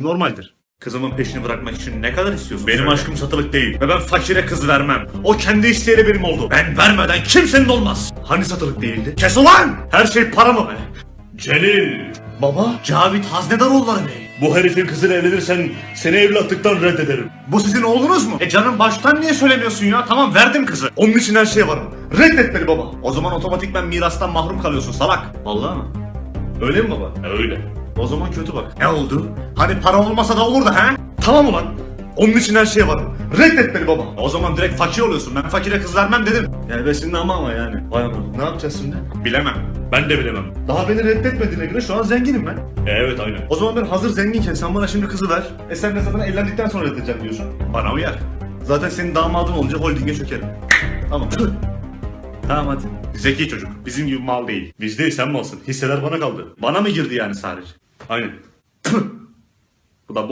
Normaldir. Kızımın peşini bırakmak için ne kadar istiyorsun? Benim aşkım satılık değil. Ve ben fakire kız vermem. O kendi isteğiyle benim oldu. Ben vermeden kimsenin olmaz. Hani satılık değildi? Kes ulan! Her şey para mı be? Celil! Baba? Cavit Haznedaroğulları Bey. Bu herifin kızıyla evlenirsen seni evlatlıktan reddederim. Bu sizin oğlunuz mu? E canım baştan niye söylemiyorsun ya? Tamam verdim kızı. Onun için her şeye varım. Reddet beni baba. O zaman otomatikmen mirastan mahrum kalıyorsun salak. Vallahi mı? Öyle mi baba? Öyle. O zaman kötü bak. Ne oldu? Hani para olmasa da olurdu ha? Tamam ulan. Onun için her şeye varım. Reddet beni baba. O zaman direkt fakir oluyorsun. Ben fakire kız vermem dedim. Yani besin ama ama yani. Vay aman. Ne yapacağız şimdi? Bilemem. Ben de bilemem. Daha beni reddetmediğine göre şu an zenginim ben. evet aynen. O zaman ben hazır zenginken sen bana şimdi kızı ver. E sen de zaten evlendikten sonra reddedeceğim diyorsun. Bana uyar. Zaten senin damadın olunca holdinge çökerim. Tamam. Tamam hadi. Zeki çocuk. Bizim gibi mal değil. Biz değil sen malsın. Hisseler bana kaldı. Bana mı girdi yani sadece? Aynen. Bu da boş